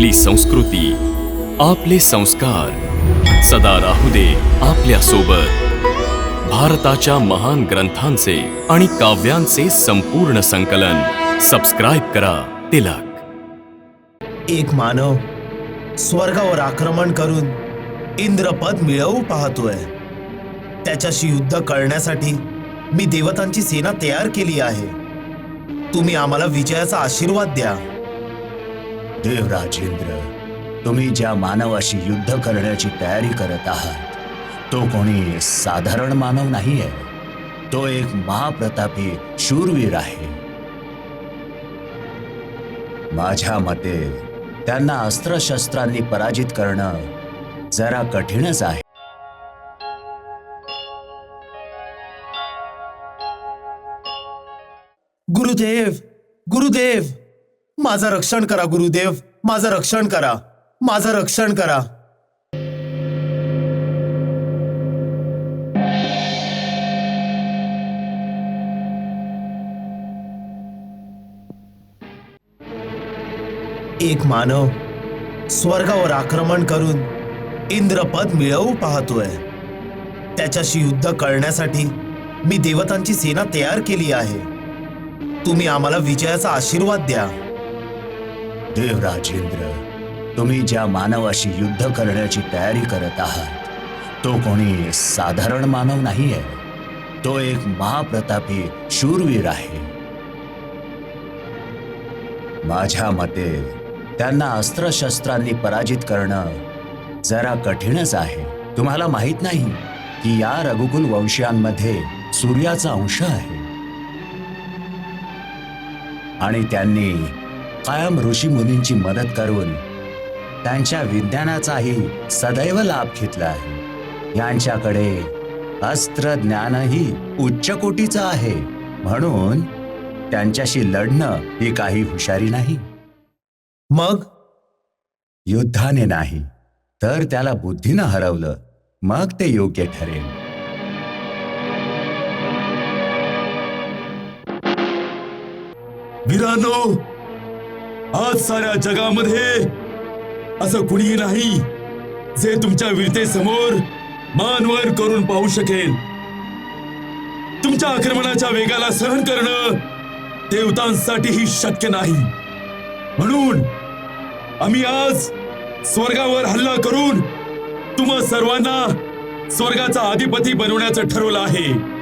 आपली संस्कृती आपले संस्कार. सदा राहू दे आपल्यासोबत भारताच्या महान ग्रंथांचे आणि काव्यांचे संपूर्ण संकलन. सबस्क्राईब करा तिलक. एक मानव स्वर्गावर आक्रमण करून इंद्रपद मिळवू पाहतोय. त्याच्याशी युद्ध करण्यासाठी मी देवतांची सेना तयार केली आहे. तुम्ही आम्हाला विजयाचा आशीर्वाद द्या. देवराजेंद्र तुम्ही ज्या मानवाशी युद्ध करण्याची तयारी करत आहात तो कोणी साधारण मानव नाहीये. तो एक महाप्रतापी शूरवीर आहे. माझ्या मते त्यांना अस्त्रशस्त्रांनी पराजित करणं जरा कठीणच आहे. गुरुदेव गुरुदेव! माझं रक्षण करा गुरुदेव. माझं रक्षण करा. माझं रक्षण करा. एक मानव स्वर्गावर आक्रमण करून इंद्रपद मिळवू पाहतोय. त्याच्याशी युद्ध करण्यासाठी मी देवतांची सेना तयार केली आहे. तुम्ही आम्हाला विजयाचा आशीर्वाद द्या. देवराजेंद्र तुम्ही ज्या मानवाशी युद्ध करण्याची तयारी करत आहात तो कोणी साधारण मानव नाही आहे तो एक महाप्रतापी शूरवीर आहे. माझ्या मते त्यांना अस्त्रशस्त्रांनी पराजित करणं जरा कठीणच आहे. तुम्हाला माहीत नाही की या रघुकुल वंशीयांमध्ये सूर्याचा अंश आहे. आणि त्यांनी कायम ऋषी मुनींची मदत करून त्यांच्या विज्ञानाचाही सदैव लाभ घेतला आहे. यांच्याकडे अस्त्र ज्ञानही उच्च कोटीचं आहे. म्हणून त्यांच्याशी लढणं ही काही हुशारी नाही. मग? युद्धाने नाही तर त्याला बुद्धीनं हरवलं. मग ते योग्य ठरेल. वीरांनो! आज साऱ्या जगामध्ये असं कुणीही नाही जे तुमच्या वीरतेसमोर मानवर करून पाहू शकेल. तुमच्या आक्रमणाच्या वेगाला सहन करणं देवतांसाठीही शक्य नाही. म्हणून आम्ही आज स्वर्गावर हल्ला करून तुम्हा सर्वांना स्वर्गाचा अधिपती बनवण्याचं ठरवलं आहे.